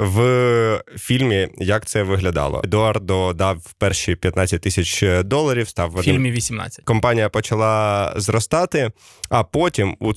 в фільмі, як це виглядало. Едуардо дав перші 15 тисяч доларів, став В фільмі 18. компанія почала зростати. А потім у,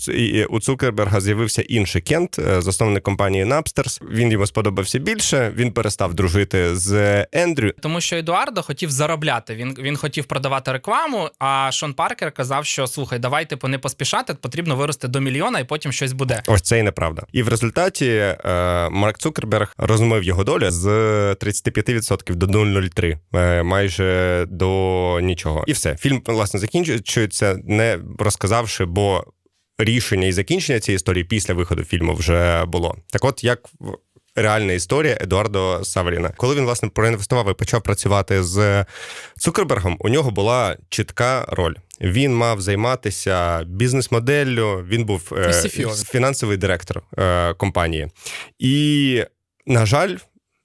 у Цукерберга з'явився інший Кент, е, засновник компанії Napsters. Він йому сподобався більше. Він перестав дружити з Ендрю. Тому що Едуардо хотів заробляти. Він, він хотів продавати рекламу. А Шон Паркер казав, що слухай, давай типу не поспішати, потрібно вирости до мільйона, і потім щось буде. Ось це і неправда. І в результаті е, Марк Цукерберг розмив його долю з 35% до 0,03, е, майже до нічого. І все. Фільм власне закінчується, не розказавши, бо рішення і закінчення цієї історії після виходу фільму вже було. Так, от як реальна історія Едуардо Савеліна. Коли він власне проінвестував і почав працювати з Цукербергом, у нього була чітка роль. Він мав займатися бізнес-моделлю. Він був е, фінансовий директор е, компанії. І, на жаль,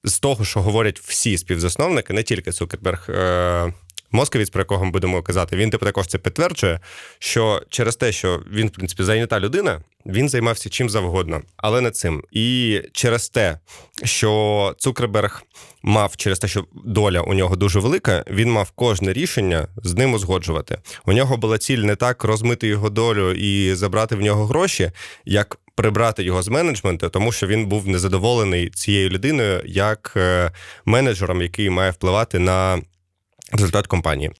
з того, що говорять всі співзасновники, не тільки Цукерберг. Е, Московіць, про якого ми будемо казати, він типу також це підтверджує, що через те, що він, в принципі, зайнята людина, він займався чим завгодно, але не цим. І через те, що Цукерберг мав через те, що доля у нього дуже велика, він мав кожне рішення з ним узгоджувати. У нього була ціль не так розмити його долю і забрати в нього гроші, як прибрати його з менеджменту, тому що він був незадоволений цією людиною як е, менеджером, який має впливати на результат компанії.